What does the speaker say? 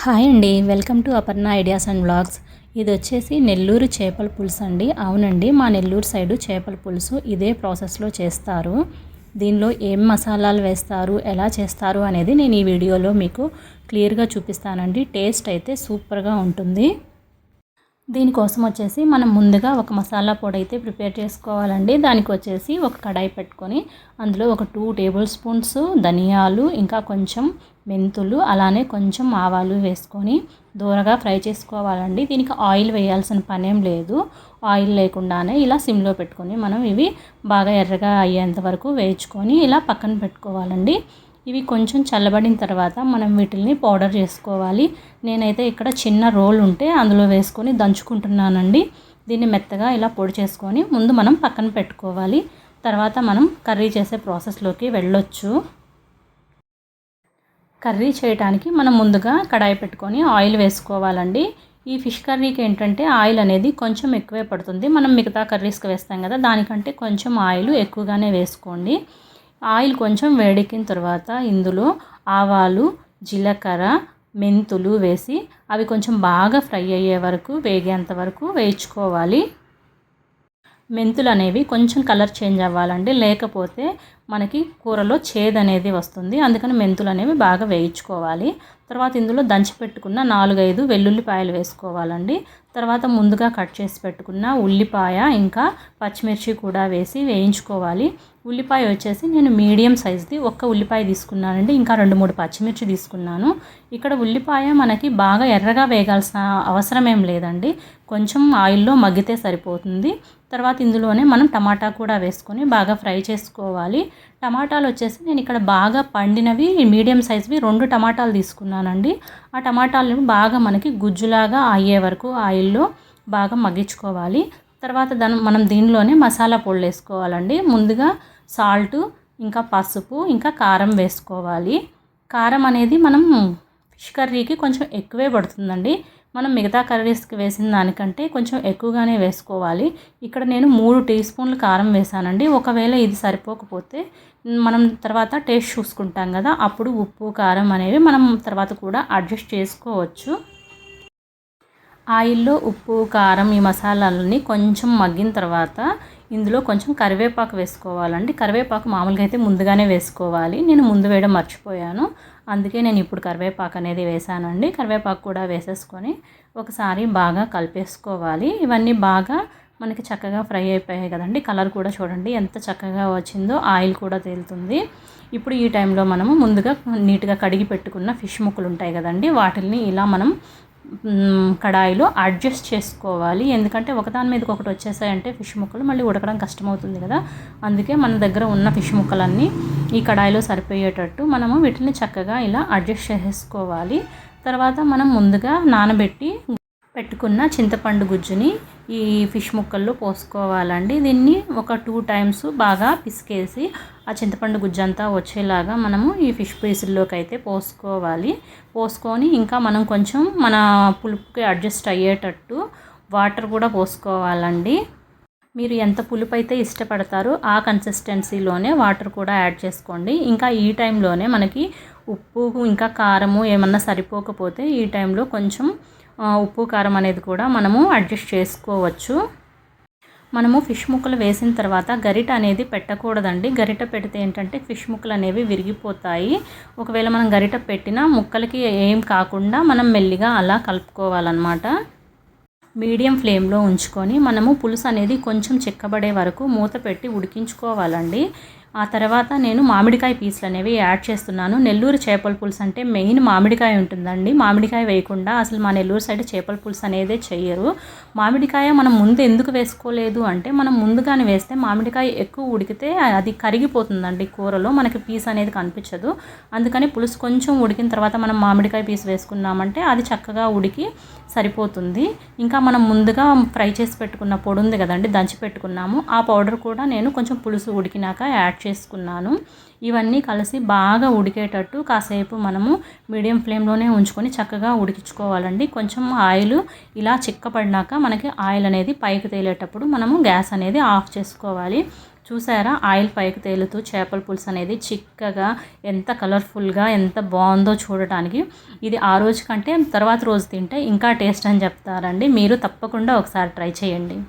Hi అండి welcome to Aparna ideas and blogs ఇది వచ్చేసి నెల్లూరు చేపల పులుసు అండి. అవునండి మా నెల్లూరు సైడు చేపల పులుసు ఇదే ప్రాసెస్లో చేస్తారు. దీనిలో ఏం మసాలాలు వేస్తారు ఎలా చేస్తారు అనేది నేను ఈ వీడియోలో మీకు క్లియర్గా చూపిస్తానండి. టేస్ట్ అయితే సూపర్గా ఉంటుంది. దీనికోసం వచ్చేసి మనం ముందుగా ఒక మసాలా పొడి అయితే ప్రిపేర్ చేసుకోవాలండి. దానికి వచ్చేసి ఒక కడాయి పెట్టుకొని అందులో ఒక టూ టేబుల్ స్పూన్స్ ధనియాలు ఇంకా కొంచెం మెంతులు అలానే కొంచెం ఆవాలు వేసుకొని దూరగా ఫ్రై చేసుకోవాలండి. దీనికి ఆయిల్ వేయాల్సిన పనేం లేదు. ఆయిల్ లేకుండానే ఇలా సిమ్లో పెట్టుకొని మనం ఇవి బాగా ఎర్రగా అయ్యేంత వరకు వేయించుకొని ఇలా పక్కన పెట్టుకోవాలండి. ఇవి కొంచెం చల్లబడిన తర్వాత మనం వీటిని పౌడర్ చేసుకోవాలి. నేనైతే ఇక్కడ చిన్న రోల్ ఉంటే అందులో వేసుకొని దంచుకుంటున్నానండి. దీన్ని మెత్తగా ఇలా పొడి చేసుకొని ముందు మనం పక్కన పెట్టుకోవాలి. తర్వాత మనం కర్రీ చేసే ప్రాసెస్లోకి వెళ్ళొచ్చు. కర్రీ చేయడానికి మనం ముందుగా కడాయి పెట్టుకొని ఆయిల్ వేసుకోవాలండి. ఈ ఫిష్ కర్రీకి ఏంటంటే ఆయిల్ అనేది కొంచెం ఎక్కువే పడుతుంది. మనం మిగతా కర్రీస్కి వేస్తాం కదా దానికంటే కొంచెం ఆయిల్ ఎక్కువగానే వేసుకోండి. ఆయిల్ కొంచెం వేడెక్కిన తర్వాత ఇందులో ఆవాలు జీలకర్ర మెంతులు వేసి అవి కొంచెం బాగా ఫ్రై అయ్యే వరకు వేగేంత వరకు వేయించుకోవాలి. మెంతులు అనేవి కొంచెం కలర్ చేంజ్ అవ్వాలండి. లేకపోతే మనకి కూరలో చేదు అనేది వస్తుంది. అందుకని మెంతులు అనేవి బాగా వేయించుకోవాలి. తర్వాత ఇందులో దంచి పెట్టుకున్న నాలుగైదు వెల్లుల్లిపాయలు వేసుకోవాలండి. తర్వాత ముందుగా కట్ చేసి పెట్టుకున్న ఉల్లిపాయ ఇంకా పచ్చిమిర్చి కూడా వేసి వేయించుకోవాలి. ఉల్లిపాయ వచ్చేసి నేను మీడియం సైజ్ది ఒక్క ఉల్లిపాయ తీసుకున్నానండి. ఇంకా రెండు మూడు పచ్చిమిర్చి తీసుకున్నాను. ఇక్కడ ఉల్లిపాయ మనకి బాగా ఎర్రగా వేగాల్సిన అవసరం ఏం లేదండి. కొంచెం ఆయిల్లో మగ్గితే సరిపోతుంది. తర్వాత ఇందులోనే మనం టమాటా కూడా వేసుకొని బాగా ఫ్రై చేసుకోవాలి. టమాటాలు వచ్చేసి నేను ఇక్కడ బాగా పండినవి మీడియం సైజ్వి రెండు టమాటాలు తీసుకున్నానండి. ఆ టమాటాలను బాగా మనకి గుజ్జులాగా అయ్యే వరకు ఆయిల్లో బాగా మగ్గించుకోవాలి. తర్వాత దాని మనం దీనిలోనే మసాలా పొడులు వేసుకోవాలండి ముందుగా సాల్ట్ ఇంకా పసుపు ఇంకా కారం వేసుకోవాలి. కారం అనేది మనం ఫిష్ కర్రీకి కొంచెం ఎక్కువే పడుతుందండి. మనం మిగతా కర్రీస్కి వేసిన దానికంటే కొంచెం ఎక్కువగానే వేసుకోవాలి. ఇక్కడ నేను మూడు టీ స్పూన్లు కారం వేసానండి ఒకవేళ ఇది సరిపోకపోతే మనం తర్వాత టేస్ట్ చూసుకుంటాం కదా అప్పుడు ఉప్పు కారం అనేవి మనం తర్వాత కూడా అడ్జస్ట్ చేసుకోవచ్చు. ఆయిల్లో ఉప్పు కారం ఈ మసాలాలని కొంచెం మగ్గిన తర్వాత ఇందులో కొంచెం కరివేపాకు వేసుకోవాలండి. కరివేపాకు మామూలుగా అయితే ముందుగానే వేసుకోవాలి. నేను ముందు వేయడం మర్చిపోయాను. అందుకే నేను ఇప్పుడు కరివేపాకు అనేది వేసానండి. కరివేపాకు కూడా వేసేసుకొని ఒకసారి బాగా కలిపేసుకోవాలి. ఇవన్నీ బాగా మనకి చక్కగా ఫ్రై అయిపోయాయి కదండి. కలర్ కూడా చూడండి ఎంత చక్కగా వచ్చిందో. ఆయిల్ కూడా తేలుతుంది. ఇప్పుడు ఈ టైంలో మనము ముందుగా నీట్గా కడిగి పెట్టుకున్న ఫిష్ ముక్కలు ఉంటాయి కదండి. వాటిని ఇలా మనం కడాయిలో అడ్జస్ట్ చేసుకోవాలి. ఎందుకంటే ఒకదాని మీదకి ఒకటి వచ్చేసాయంటే ఫిష్ ముక్కలు మళ్ళీ ఉడకడం కష్టమవుతుంది కదా. అందుకే మన దగ్గర ఉన్న ఫిష్ ముక్కలన్నీ ఈ కడాయిలో సరిపోయేటట్టు మనము వీటిని చక్కగా ఇలా అడ్జస్ట్ చేసుకోవాలి. తర్వాత మనం ముందుగా నానబెట్టి పెట్టుకున్న చింతపండు గుజ్జుని ఈ ఫిష్ ముక్కల్లో పోసుకోవాలండి. దీన్ని ఒక టూ టైమ్స్ బాగా పిసికేసి ఆ చింతపండు గుజ్జంతా వచ్చేలాగా మనము ఈ ఫిష్ పీసుల్లోకి అయితే పోసుకోవాలి. పోసుకొని ఇంకా మనం కొంచెం మన పులుపుకి అడ్జస్ట్ అయ్యేటట్టు వాటర్ కూడా పోసుకోవాలండి. మీరు ఎంత పులుపు అయితే ఇష్టపడతారో ఆ కన్సిస్టెన్సీలోనే వాటర్ కూడా యాడ్ చేసుకోండి. ఇంకా ఈ టైంలోనే మనకి ఉప్పు ఇంకా కారము ఏమన్నా సరిపోకపోతే ఈ టైంలో కొంచెం ఉప్పు కారం అనేది కూడా మనము అడ్జస్ట్ చేసుకోవచ్చు. మనము ఫిష్ ముక్కలు వేసిన తర్వాత గరిట అనేది పెట్టకూడదండి. గరిట పెడితే ఏంటంటే ఫిష్ ముక్కలు అనేవి విరిగిపోతాయి. ఒకవేళ మనం గరిట పెట్టినా ముక్కలకి ఏం కాకుండా మనం మెల్లిగా అలా కలుపుకోవాలన్నమాట. మీడియం ఫ్లేమ్లో ఉంచుకొని మనము పులుసు అనేది కొంచెం చిక్కబడే వరకు మూత పెట్టి ఉడికించుకోవాలండి. ఆ తర్వాత నేను మామిడికాయ పీసులు అనేవి యాడ్ చేస్తున్నాను. నెల్లూరు చేపల పులుసు అంటే మెయిన్ మామిడికాయ ఉంటుందండి. మామిడికాయ వేయకుండా అసలు మా నెల్లూరు సైడ్ చేపల పులుసు అనేదే చెయ్యరు. మామిడికాయ మనం ముందు ఎందుకు వేసుకోలేదు అంటే మనం ముందుగానే వేస్తే మామిడికాయ ఎక్కువ ఉడికితే అది కరిగిపోతుందండి కూరలో. మనకి పీస్ అనేది కనిపించదు. అందుకని పులుసు కొంచెం ఉడికిన తర్వాత మనం మామిడికాయ పీస్ వేసుకున్నామంటే అది చక్కగా ఉడికి సరిపోతుంది. ఇంకా మనం ముందుగా ఫ్రై చేసి పెట్టుకున్న పొడి ఉంది కదండి దంచి పెట్టుకున్నాము. ఆ పౌడర్ కూడా నేను కొంచెం పులుసు ఉడికినాక యాడ్ చేసుకున్నాను. ఇవన్నీ కలిసి బాగా ఉడికేటట్టు కాసేపు మనము మీడియం ఫ్లేమ్లోనే ఉంచుకొని చక్కగా ఉడికించుకోవాలండి. కొంచెం ఆయిల్ ఇలా చిక్కపడినాక మనకి ఆయిల్ అనేది పైకి తేలేటప్పుడు మనము గ్యాస్ అనేది ఆఫ్ చేసుకోవాలి. చూసారా? ఆయిల్ పైకి తేలుతూ చేపల పులుసు అనేది చిక్కగా ఎంత కలర్ఫుల్గా ఎంత బాగుందో చూడటానికి. ఇది ఆ రోజు కంటే తర్వాత రోజు తింటే ఇంకా టేస్ట్ అని చెప్తారండి. మీరు తప్పకుండా ఒకసారి ట్రై చేయండి.